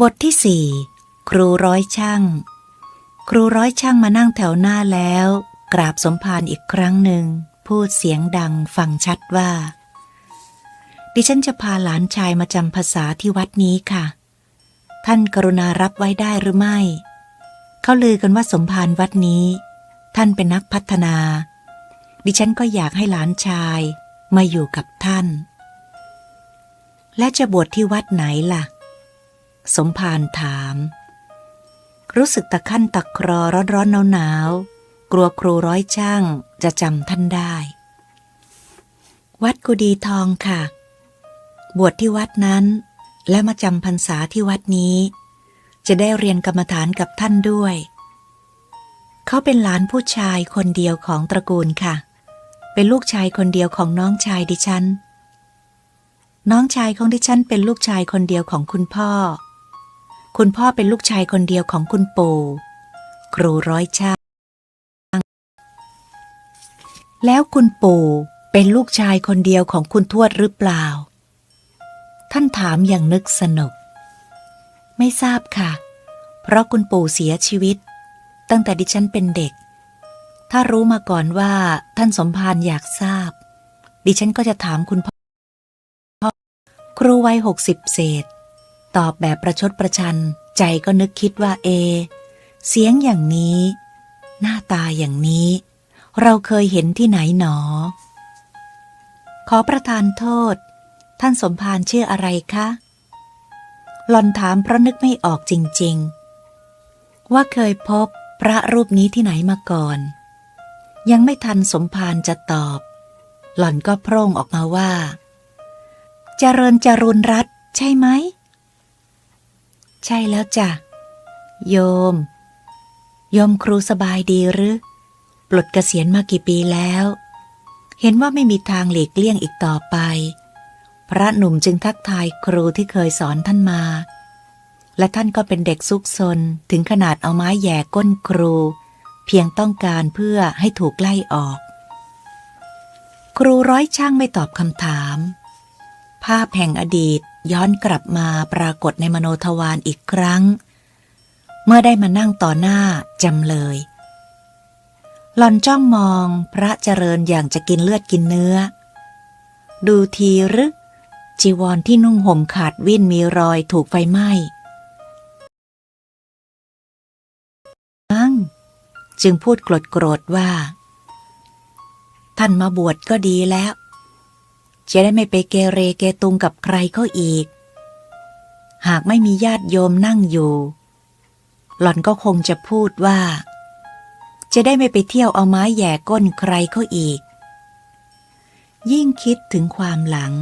บทที่สี่ครูร้อยช่าง ครูร้อยช่างมานั่งแถวหน้าแล้ว กราบสมภารอีกครั้งหนึ่ง พูดเสียงดังฟังชัดว่า ดิฉันจะพาหลานชายมาจำภาษาที่วัดนี้ค่ะ ท่านกรุณารับไว้ได้หรือไม่ เขาลือกันว่าสมภารวัดนี้ ท่านเป็นนักพัฒนา ดิฉันก็อยากให้หลานชายมาอยู่กับท่าน และจะบวชที่วัดไหนล่ะ สมภารถาม รู้สึกตะขั้นตะครอร้อนร้อนหนาวหนาวกลัวครูร้อยช่างจะจำท่านได้ วัดกุดีทองค่ะ บวชที่วัดนั้นและมาจำพรรษาที่วัดนี้ จะได้เรียนกรรมฐานกับท่านด้วย เขาเป็นหลานผู้ชายคนเดียวของตระกูลค่ะ เป็นลูกชายคนเดียวของน้องชายดิฉัน น้องชายของดิฉันเป็นลูกชายคนเดียวของคุณพ่อ คุณพ่อเป็นลูกชายคนเดียวของคุณปู่ครูร้อยช่างแล้วคุณปู่เป็นลูกชายคนเดียวของคุณทวดหรือเปล่า ท่านถามอย่างนึกสนุก ไม่ทราบค่ะ เพราะคุณปู่เสียชีวิต ตั้งแต่ดิฉันเป็นเด็ก ถ้ารู้มาก่อนว่าท่านสมภารอยากทราบ ดิฉันก็จะถามคุณพ่อ ครูวัยหกสิบเศษ ตอบแบบประชดประชัน ใจก็นึกคิดว่าเอ เสียงอย่างนี้ หน้าตาอย่างนี้ เราเคยเห็นที่ไหนหนอ ขอประทานโทษ ท่านสมภารชื่ออะไรคะหลอนถามเพราะนึกไม่ออกจริง ๆ ว่าเคยพบพระรูปนี้ที่ไหนมาก่อน ยังไม่ทันสมภารจะตอบ หล่อนก็โพร่งออกมาว่าเจริญจรุนรัตใช่ไหม ใช่แล้วจ้ะ โยม โยมครูสบายดีหรือ ปลดเกษียณมากี่ปีแล้ว เห็นว่าไม่มีทางหลีกเลี่ยงอีกต่อไป พระหนุ่มจึงทักทายครูที่เคยสอนท่านมา และท่านก็เป็นเด็กซุกซนถึงขนาดเอาไม้แย่ก้นครู เพียงต้องการเพื่อให้ถูกไล่ออก ครูร้อยช่างไม่ตอบคำถาม ภาพแห่งอดีตย้อนกลับมาปรากฏในมโนทวารอีกครั้ง เมื่อได้มานั่งต่อหน้าจำเลย หลอนจ้องมองพระเจริญอย่างจะกินเลือดกินเนื้อ ดูทีหรือจีวรที่นุ่งห่มขาดวิ่นมีรอยถูกไฟไหม้จึงพูดโกรธโกรธๆว่า ท่านมาบวชก็ดีแล้ว จะได้ไม่ไปเกเรเกตุงกับใครเขาอีก หากไม่มีญาติโยมนั่งอยู่ หล่อนก็คงจะพูดว่า จะได้ไม่ไปเที่ยวเอาไม้แย่ก้นใครเขาอีก ยิ่งคิดถึงความหลัง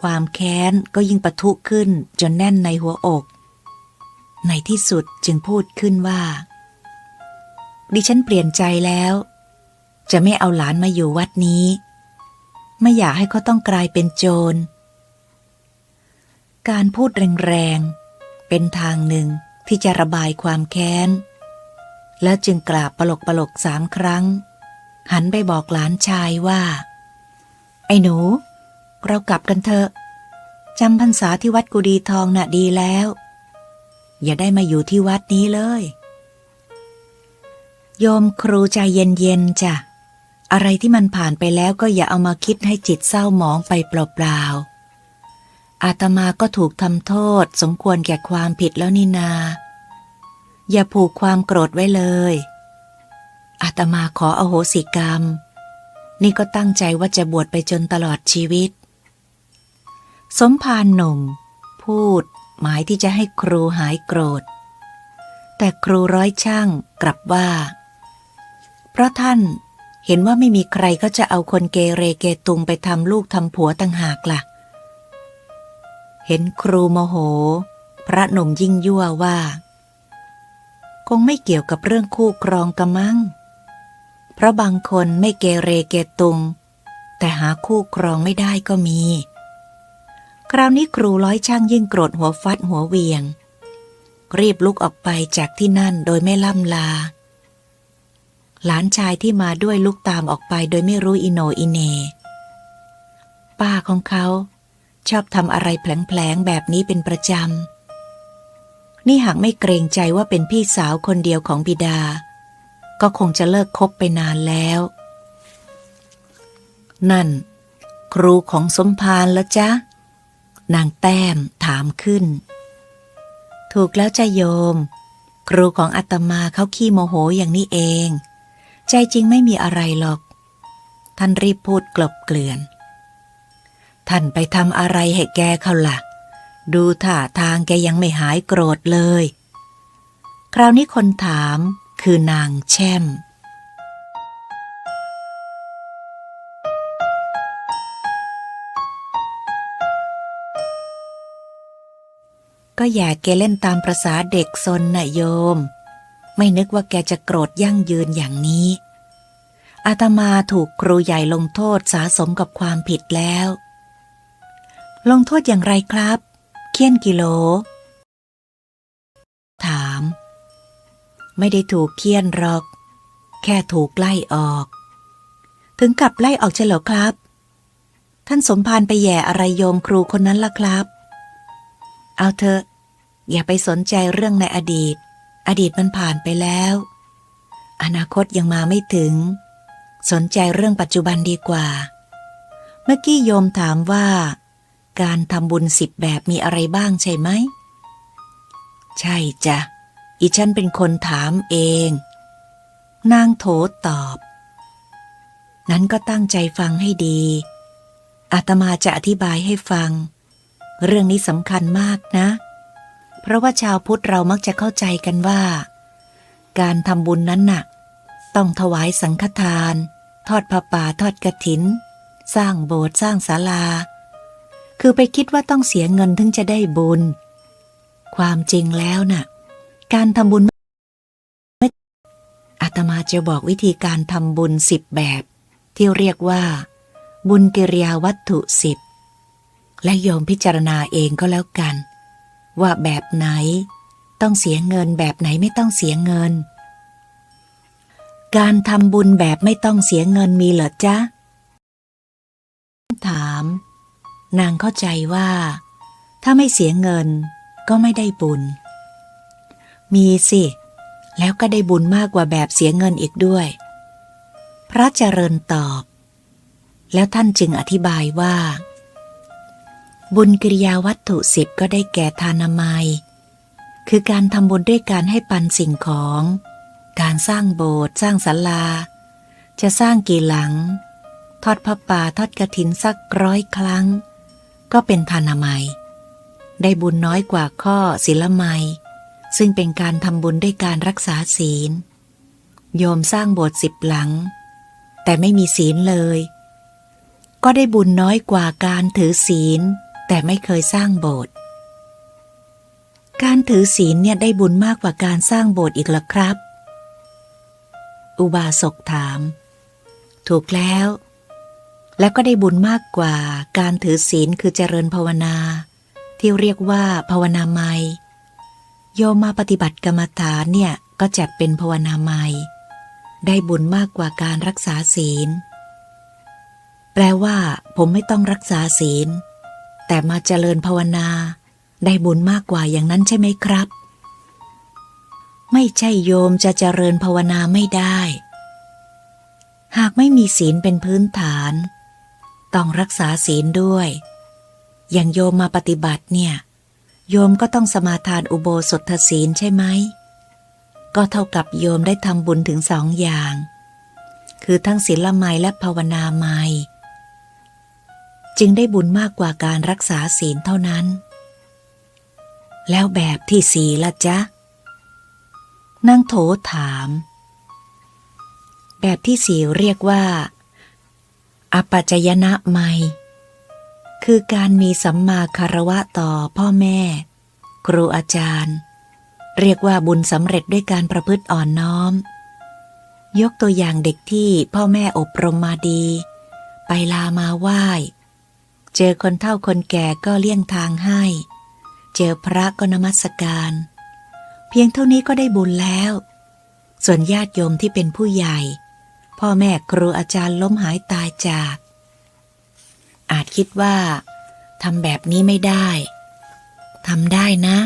ความแค้นก็ยิ่งปะทุขึ้นจนแน่นในหัวอก ในที่สุดจึงพูดขึ้นว่า ดิฉันเปลี่ยนใจแล้ว จะไม่เอาหลานมาอยู่วัดนี้ ไม่อยากให้เขาต้องกลายเป็นโจร การพูดแรงๆ เป็นทางหนึ่งที่จะระบายความแค้น แล้วจึงกราบปลกปลกๆสามครั้ง หันไปบอกหลานชายว่า ไอ้หนู เรากลับกันเถอะจำพรรษาที่วัดกุดีทองน่ะดีแล้ว อย่าได้มาอยู่ที่วัดนี้เลย โยมครูใจเย็นๆจ้ะ อะไรที่มันผ่านไปแล้วก็อย่าเอามาคิดให้จิตเศร้าหมองไปเปล่าๆ อาตมาก็ถูกทำโทษ สมควรแก่ความผิดแล้วนี่นา อย่าผูกความโกรธไว้เลย อาตมาขออโหสิกรรม นี่ก็ตั้งใจว่าจะบวชไปจนตลอดชีวิต สมภารหนุ่ม พูดหมายที่จะให้ครูหายโกรธ แต่ครูร้อยช่างกลับว่า เพราะท่าน เห็นว่าไม่มีใครก็จะเอาคนเกเรเกตุงไปทำลูกทำผัวต่างหากล่ะ เห็นครูโมโห พระหนุ่มยิ่งยั่วว่า คงไม่เกี่ยวกับเรื่องคู่ครองกะมั้งเพราะบางคนไม่เกเรเกตุง แต่หาคู่ครองไม่ได้ก็มี คราวนี้ครูร้อยช่างยิ่งโกรธหัวฟัดหัวเวียง รีบลุกออกไปจากที่นั่นโดยไม่ล่ำลา หลานชายที่มาด้วยลุกตามออกไปโดยไม่รู้อิโนอิเน ป้าของเขา ชอบทำอะไรแผลงๆแบบนี้เป็นประจำ นี่หากไม่เกรงใจว่าเป็นพี่สาวคนเดียวของบิดา ก็คงจะเลิกคบไปนานแล้ว นั่น ครูของสมภารแล้วจ๊ะ นางแต้มถามขึ้น ถูกแล้วจ้ะโยม ครูของอาตมาเขาขี้โมโหอย่างนี้เอง ใจจริงไม่มีอะไรหรอก ท่านรีบพูดกลบเกลื่อน ท่านไปทำอะไรให้แกเขาล่ะ ดูท่าทางแกยังไม่หายโกรธเลย คราวนี้คนถามคือนางแช่มก็อย่าแกเล่นตามประษาเด็กซนน่ะโยม ไม่นึกว่าแกจะโกรธยั่งยืนอย่างนี้ อาตมาถูกครูใหญ่ลงโทษสาสมกับความผิดแล้ว ลงโทษอย่างไรครับ เคี่ยนกิโล ถาม ไม่ได้ถูกเคี่ยนหรอก แค่ถูกไล่ออก ถึงกับไล่ออกเฉลอครับ ท่านสมภารไปแย่อะไรโยมครูคนนั้นล่ะครับ เอาเถอะ อย่าไปสนใจเรื่องในอดีต อดีตมันผ่านไปแล้ว อนาคตยังมาไม่ถึง สนใจเรื่องปัจจุบันดีกว่า เมื่อกี้โยมถามว่า การทำบุญสิบแบบมีอะไรบ้างใช่ไหม ใช่จ้ะ อีฉันเป็นคนถามเอง นางโถตอบ นั้นก็ตั้งใจฟังให้ดีอาตมาจะอธิบายให้ฟัง เรื่องนี้สำคัญมากนะเพราะว่าชาวพุทธเรามักจะเข้าใจกันว่า การทำบุญนั้นน่ะ ต้องถวายสังฆทาน ทอดผ้าป่าทอดกระถิน สร้างโบสถ์สร้างศาลา คือไปคิดว่าต้องเสียเงินถึงจะได้บุญ ความจริงแล้วน่ะ การทำบุญอาตมาจะบอกวิธีการทำบุญสิบแบบ ที่เรียกว่า บุญกิริยาวัตถุสิบและโยมพิจารณาเองก็แล้วกัน ว่าแบบไหน ต้องเสียเงินแบบไหนไม่ต้องเสียเงิน การทำบุญแบบไม่ต้องเสียเงินมีเหรอจ๊ะ ถาม นางเข้าใจว่า ถ้าไม่เสียเงินก็ไม่ได้บุญ มีสิ แล้วก็ได้บุญมากกว่าแบบเสียเงินอีกด้วย พระเจริญตอบ แล้วท่านจึงอธิบายว่า บุญกิริยาวัตถุสิบก็ได้แก่ทานามัย คือการทำบุญด้วยการให้ปันสิ่งของ การสร้างโบสถ์สร้างศาลา จะสร้างกี่หลัง ทอดพระป่าทอดกระถินสักร้อยครั้ง ก็เป็นทานามัย ได้บุญน้อยกว่าข้อศีลไมัย ซึ่งเป็นการทำบุญด้วยการรักษาศีล โยมสร้างโบสถ์สิบหลัง แต่ไม่มีศีลเลย ก็ได้บุญน้อยกว่าการถือศีล แต่ไม่เคยสร้างโบสถ์การถือศีลเนี่ยได้บุญมากกว่าการสร้างโบสถ์อีกหรอครับ อุบาสกถาม ถูกแล้ว แล้วก็ได้บุญมากกว่าการถือศีลคือเจริญภาวนา ที่เรียกว่าภาวนาไมโยมมาปฏิบัติกรรมฐานเนี่ยก็จัดเป็นภาวนาไมได้บุญมากกว่าการรักษาศีล แปลว่า ผมไม่ต้องรักษาศีล แต่มาเจริญภาวนา ได้บุญมากกว่าอย่างนั้นใช่ไหมครับ ไม่ใช่โยมจะเจริญภาวนาไม่ได้ หากไม่มีศีลเป็นพื้นฐาน ต้องรักษาศีลด้วย อย่างโยมมาปฏิบัติเนี่ย โยมก็ต้องสมาทานอุโบสถศีลใช่ไหม ก็เท่ากับโยมได้ทำบุญถึงสองอย่าง คือทั้งศีลไมและภาวนาไมย จึงได้บุญมากกว่าการรักษาศีลเท่านั้น แล้วแบบที่สีละจ๊ะนางโถถาม แบบที่สี่เรียกว่า อปัจจยนะไมคือการมีสัมมาคารวะต่อพ่อแม่ ครูอาจารย์ เรียกว่าบุญสำเร็จด้วยการประพฤติอ่อนน้อม ยกตัวอย่างเด็กที่พ่อแม่อบรมมาดี ไปลามาไหว้ เจอคนเฒ่าคนแก่ก็เลี่ยงทางให้ เจอพระก็นมัสการ เพียงเท่านี้ก็ได้บุญแล้ว ส่วนญาติโยมที่เป็นผู้ใหญ่ พ่อแม่ครูอาจารย์ล้มหายตายจาก อาจคิดว่าทำแบบนี้ไม่ได้ทำได้นะ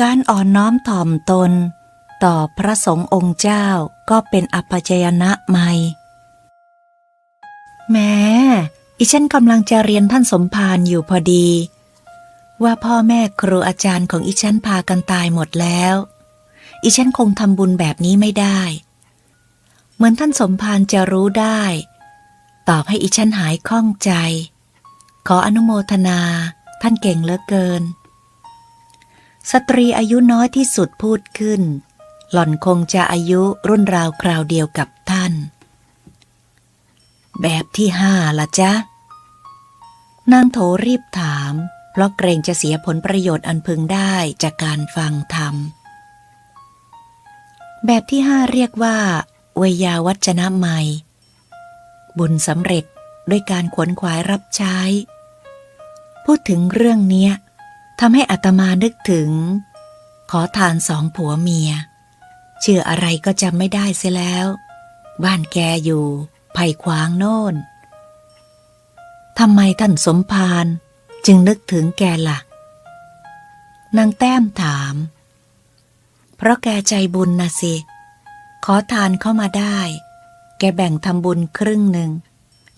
การอ่อนน้อมถ่อมตน ต่อพระสงฆ์องค์เจ้าก็เป็นอัปจยนะไม่แม้ อีฉันกำลังจะเรียนท่านสมภารอยู่พอดี ว่าพ่อแม่ครูอาจารย์ของอีฉันพากันตายหมดแล้ว อีฉันคงทำบุญแบบนี้ไม่ได้ เหมือนท่านสมภารจะรู้ได้ ตอบให้อีฉันหายข้องใจ ขออนุโมทนาท่านเก่งเหลือเกิน สตรีอายุน้อยที่สุดพูดขึ้น หล่อนคงจะอายุรุ่นราวคราวเดียวกับท่าน แบบที่ห้าละจ๊ะ นางโถรีบถาม เพราะเกรงจะเสียผลประโยชน์อันพึงได้จากการฟังธรรม แบบที่ห้าเรียกว่าเวยาวัจนะใหม่บุญสำเร็จด้วยการขวนขวายรับใช้ พูดถึงเรื่องเนี้ยทำให้อัตมานึกถึง ขอทานสองผัวเมียชื่ออะไรก็จำไม่ได้เสียแล้ว บ้านแกอยู่ ไผ่ขวางโน่นทำไมท่านสมภารจึงนึกถึงแกละ่ะ นางแต้มถาม เพราะแกใจบุญนะสิ ขอทานเข้ามาได้ แกแบ่งทำบุญครึ่งหนึ่ง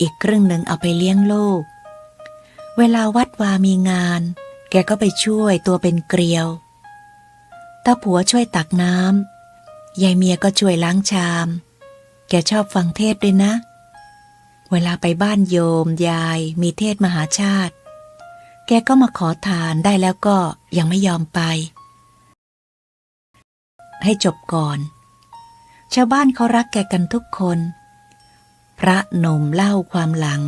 อีกครึ่งหนึ่งเอาไปเลี้ยงลูก เวลาวัดวามีงาน แกก็ไปช่วยตัวเป็นเกลียวตาผัวช่วยตักน้ำยายเมียก็ช่วยล้างชาม แกชอบฟังเทศด้วยนะ เวลาไปบ้านโยมยายมีเทศมหาชาติ แกก็มาขอทานได้แล้วก็ยังไม่ยอมไป ให้จบก่อน ชาวบ้านเขารักแกกันทุกคน พระหนุ่มเล่าความหลัง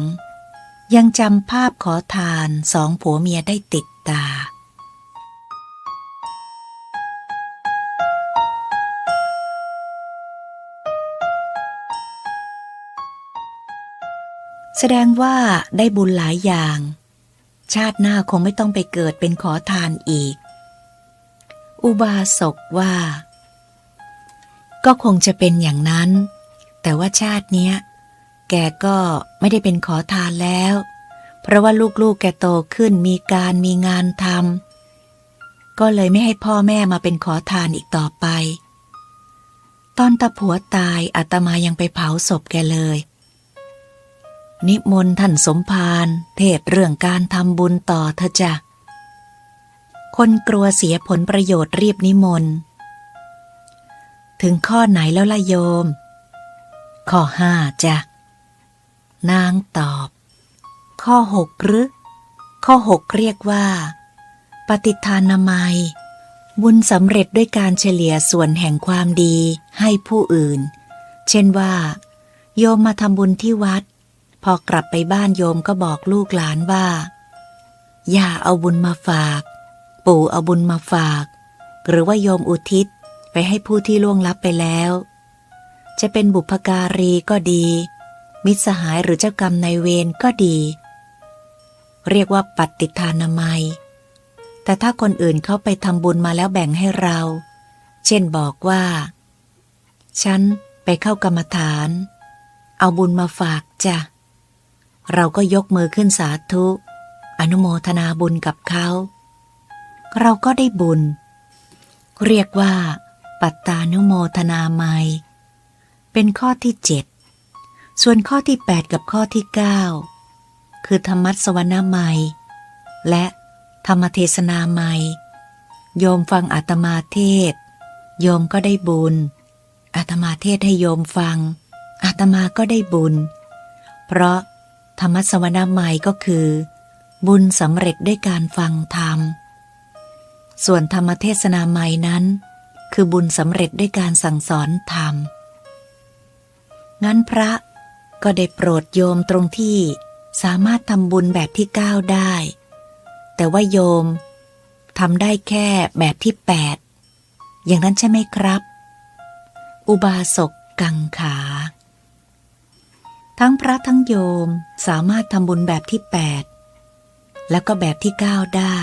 ยังจำภาพขอทานสองผัวเมียได้ติดตา แสดงว่าได้บุญหลายอย่าง ชาติหน้าคงไม่ต้องไปเกิดเป็นขอทานอีก อุบาสกว่า ก็คงจะเป็นอย่างนั้น แต่ว่าชาติเนี้ย แกก็ไม่ได้เป็นขอทานแล้ว เพราะว่าลูกๆแกโตขึ้นมีการมีงานทำก็เลยไม่ให้พ่อแม่มาเป็นขอทานอีกต่อไป ตอนตาผัวตายอาตมายังไปเผาศพแกเลย นิมนต์ท่านสมภารเทศเรื่องการทำบุญต่อเถอะจ้ะ คนกลัวเสียผลประโยชน์รีบนิมนต์ ถึงข้อไหนแล้วล่ะโยม ข้อห้าจ้ะ นางตอบ ข้อหกหรือ ข้อหกเรียกว่า ปฏิทานนามัย บุญสำเร็จด้วยการเฉลี่ยส่วนแห่งความดีให้ผู้อื่น เช่นว่า โยมมาทำบุญที่วัด พอกลับไปบ้านโยมก็บอกลูกหลานว่า อย่าเอาบุญมาฝาก ปู่เอาบุญมาฝาก หรือว่าโยมอุทิศไปให้ผู้ที่ล่วงลับไปแล้ว จะเป็นบุพการีก็ดี มิตรสหายหรือเจ้ากรรมนายเวรก็ดี เรียกว่าปฏิทานามัย แต่ถ้าคนอื่นเขาไปทำบุญมาแล้วแบ่งให้เรา เช่นบอกว่า ฉันไปเข้ากรรมฐาน เอาบุญมาฝากจ้ะ เราก็ยกมือขึ้นสาธุ อนุโมทนาบุญกับเขา เราก็ได้บุญ เรียกว่า ปัตตานุโมทนาไมยเป็นข้อที่เจ็ดส่วนข้อที่แปดกับข้อที่เก้าคือธรรมัสวนาไมยและธรรมเทศนาไมยโยมฟังอาตมาเทศ โยมก็ได้บุญอาตมาเทศให้โยมฟังอาตมาก็ได้บุญ เพราะ ธรรมสวนาไมยก็คือ บุญสำเร็จด้วยการฟังธรรม ส่วนธรรมเทศนาไมยนั้น คือบุญสำเร็จด้วยการสั่งสอนธรรม งั้นพระก็ได้โปรดโยมตรงที่สามารถทำบุญแบบที่เก้าได้ แต่ว่าโยมทำได้แค่แบบที่แปดอย่างนั้นใช่ไหมครับ อุบาสกกังขา ทั้งพระทั้งโยมสามารถทำบุญแบบที่แปดแล้วก็แบบที่เก้าได้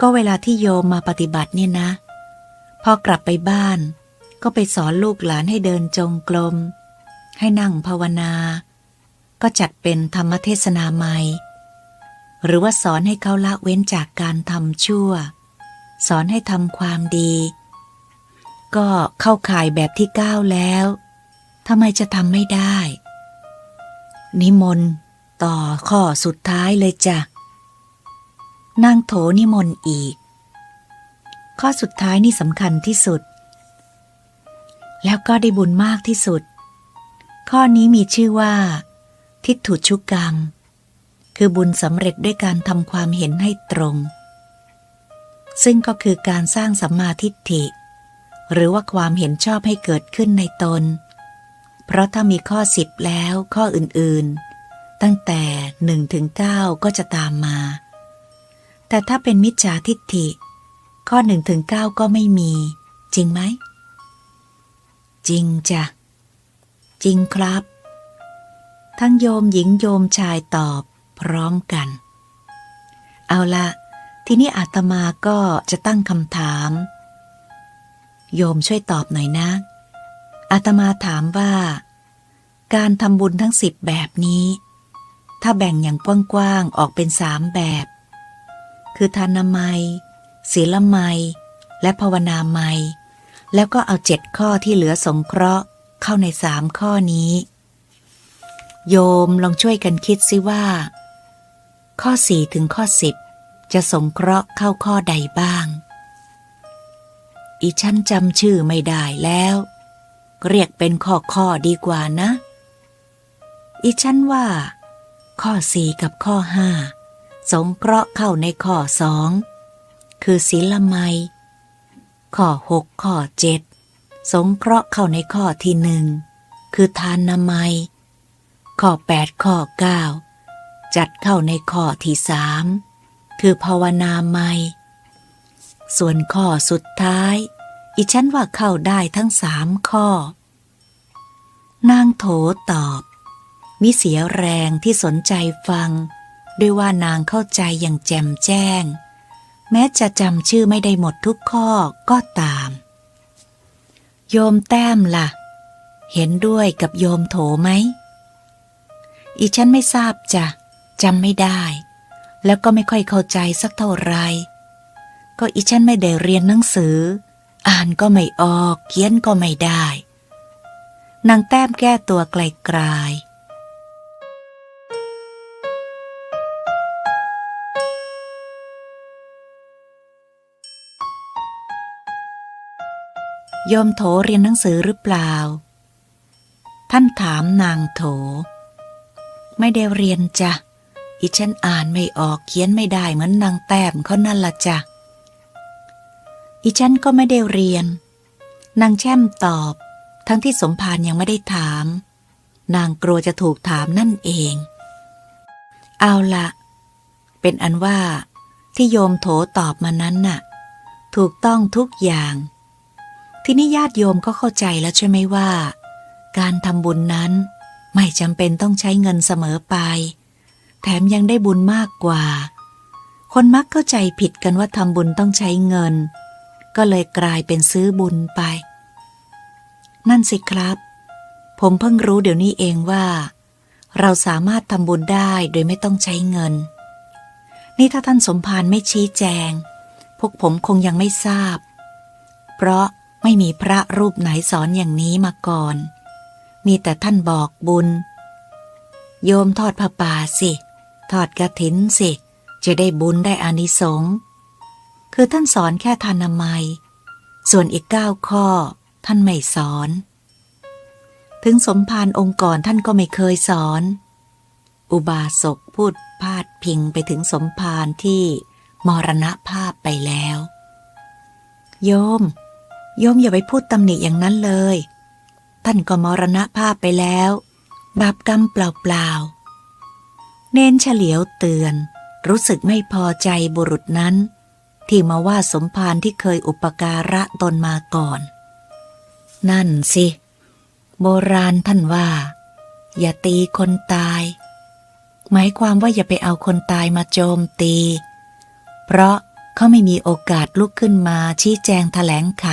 ก็เวลาที่โยมมาปฏิบัติเนี่ยนะ พอกลับไปบ้าน ก็ไปสอนลูกหลานให้เดินจงกรมให้นั่งภาวนา ก็จัดเป็นธรรมเทศนาใหม่ หรือว่าสอนให้เขาละเว้นจากการทำชั่ว สอนให้ทำความดี ก็เข้าข่ายแบบที่เก้าแล้วทำไมจะทำไม่ได้ นิมนต์ต่อข้อสุดท้ายเลยจ้ะนางโถนิมนต์อีก ข้อสุดท้ายนี่สำคัญที่สุด แล้วก็ได้บุญมากที่สุด ข้อนี้มีชื่อว่า ทิฏฐุชุกรรม คือบุญสำเร็จด้วยการทำความเห็นให้ตรง ซึ่งก็คือการสร้างสัมมาทิฏฐิ หรือว่าความเห็นชอบให้เกิดขึ้นในตน เพราะถ้ามีข้อสิบแล้วข้ออื่นๆ ตั้งแต่หนึ่งถึงเก้าก็จะตามมา แต่ถ้าเป็นมิจฉาทิฏฐิ ข้อหนึ่งถึงเก้าก็ไม่มี จริงไหม จริงจ้ะ จริงครับ ทั้งโยมหญิงโยมชายตอบพร้อมกัน เอาละทีนี้อาตมาก็จะตั้งคำถาม โยมช่วยตอบหน่อยนะ อาตมาถามว่า การทำบุญทั้งสิบแบบนี้ ถ้าแบ่งอย่างกว้างๆออกเป็นสามแบบ คือทานามัยศีลไมยและภาวนาไมยแล้วก็เอาเจ็ดข้อที่เหลือสงเคราะห์เข้าในสามข้อนี้ โยมลองช่วยกันคิดซิว่า ข้อสี่ถึงข้อสิบจะสงเคราะห์เข้าข้อใดบ้าง อีฉันจำชื่อไม่ได้แล้ว เรียกเป็นข้อข้อดีกว่านะ อีฉันว่า ข้อสี่กับข้อห้าสงเคราะห์เข้าในข้อสองคือศีลไมยข้อหกข้อเจ็ดสงเคราะห์เข้าในข้อที่หนึ่งคือทานนามัยข้อแปดข้อเก้าจัดเข้าในข้อที่สามคือภาวนาไมยส่วนข้อสุดท้าย อีฉันว่าเข้าได้ทั้งสามข้อ นางโถตอบ มิเสียแรงที่สนใจฟัง ด้วยว่านางเข้าใจอย่างแจ่มแจ้ง แม้จะจำชื่อไม่ได้หมดทุกข้อก็ตาม โยมแต้มล่ะ เห็นด้วยกับโยมโถไหม อีฉันไม่ทราบจ้ะจำไม่ได้ แล้วก็ไม่ค่อยเข้าใจสักเท่าไหรก็อีฉันไม่ได้เรียนหนังสือ อ่านก็ไม่ออก เขียนก็ไม่ได้ นางแต้มแก้ตัวไกลๆโยมโถเรียนหนังสือหรือเปล่า ท่านถามนางโถ ไม่ได้เรียนจ้ะ อีฉันอ่านไม่ออกเขียนไม่ได้เหมือนนางแต้มเขานั่นละจ้ะ อีฉันก็ไม่ได้เรียน นางแช่มตอบ ทั้งที่สมภารยังไม่ได้ถาม นางกลัวจะถูกถามนั่นเอง เอาละเป็นอันว่าที่โยมโถตอบมานั้นน่ะ ถูกต้องทุกอย่าง ทีนี้ญาติโยมก็เข้าใจแล้วใช่ไหมว่า การทำบุญนั้นไม่จำเป็นต้องใช้เงินเสมอไป แถมยังได้บุญมากกว่า คนมักเข้าใจผิดกันว่าทำบุญต้องใช้เงิน ก็เลยกลายเป็นซื้อบุญไป นั่นสิครับ ผมเพิ่งรู้เดี๋ยวนี้เองว่า เราสามารถทำบุญได้โดยไม่ต้องใช้เงิน นี่ถ้าท่านสมภารไม่ชี้แจง พวกผมคงยังไม่ทราบ เพราะไม่มีพระรูปไหนสอนอย่างนี้มาก่อน มีแต่ท่านบอกบุญ โยมทอดผ้าป่าสิ ทอดกระถินสิ จะได้บุญได้อานิสงส์ คือท่านสอนแค่ทานามัย ส่วนอีกเก้าข้อ ท่านไม่สอน ถึงสมภารองค์ก่อนท่านก็ไม่เคยสอน อุบาสกพูดพาดพิงไปถึงสมภารที่มรณภาพไปแล้ว โยม โยมอย่าไปพูดตำหนิอย่างนั้นเลย ท่านก็มรณภาพไปแล้ว บาปกรรมเปล่าๆเน้นเฉลียวเตือน รู้สึกไม่พอใจบุรุษนั้น ที่มาว่าสมภารที่เคยอุปการะตนมาก่อน นั่นสิ โบราณท่านว่า อย่าตีคนตาย หมายความว่าอย่าไปเอาคนตายมาโจมตี เพราะเขาไม่มีโอกาสลุกขึ้นมาชี้แจงแถลงไข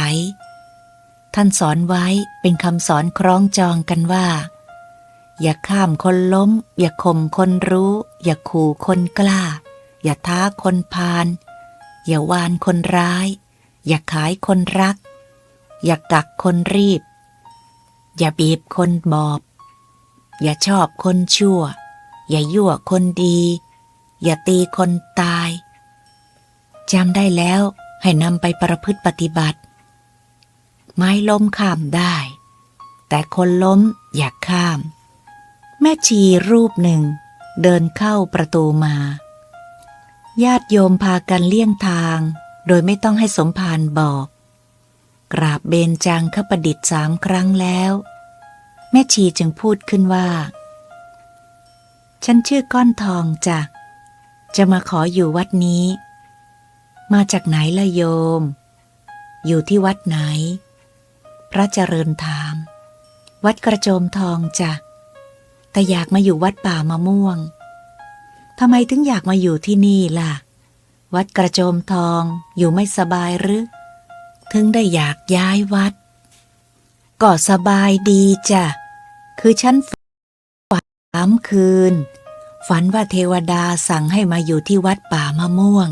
ท่านสอนไว้เป็นคำสอนคล้องจองกันว่า อย่าข้ามคนล้ม อย่าข่มคนรู้ อย่าขู่คนกล้า อย่าท้าคนพาล อย่าวานคนร้าย อย่าขายคนรัก อย่ากักคนรีบ อย่าบีบคนบอบ อย่าชอบคนชั่ว อย่ายั่วคนดี อย่าตีคนตายจำได้แล้วให้นำไปประพฤติปฏิบัติ ไม้ล้มข้ามได้ แต่คนล้มอย่าข้าม แม่ชีรูปหนึ่งเดินเข้าประตูมา ญาติโยมพากันเลี่ยงทาง โดยไม่ต้องให้สมภารบอก กราบเบญจางคประดิษฐ์สามครั้งแล้ว แม่ชีจึงพูดขึ้นว่า ฉันชื่อก้อนทองจ้ะ จะมาขออยู่วัดนี้ มาจากไหนละโยม อยู่ที่วัดไหน พระเจริญถาม วัดกระโจมทองจ้ะ แต่อยากมาอยู่วัดป่ามะม่วง ทำไมถึงอยากมาอยู่ที่นี่ล่ะ วัดกระโจมทองอยู่ไม่สบายหรือ ถึงได้อยากย้ายวัด ก็สบายดีจ้ะ คือฉันฝันสามคืน ฝันว่าเทวดาสั่งให้มาอยู่ที่วัดป่ามะม่วง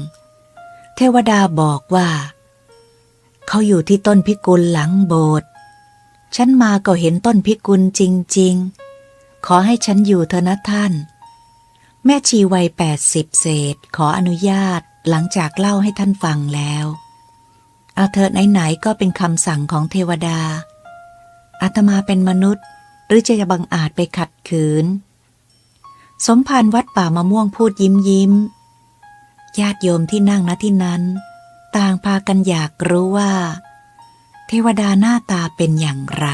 เทวดาบอกว่า เขาอยู่ที่ต้นพิกุลหลังโบสถ์ฉันมาก็เห็นต้นพิกุลจริง ๆ ขอให้ฉันอยู่เถอะนะท่าน แม่ชีวัยแปดสิบเศษขออนุญาตหลังจากเล่าให้ท่านฟังแล้ว เอาเถอะไหนๆก็เป็นคำสั่งของเทวดา อาตมาเป็นมนุษย์ หรือจะบังอาจไปขัดขืน สมภารวัดป่ามะม่วงพูดยิ้มยิ้มญาติโยมที่นั่งณที่นั้น ต่างพากันอยากรู้ว่า เทวดาหน้าตาเป็นอย่างไร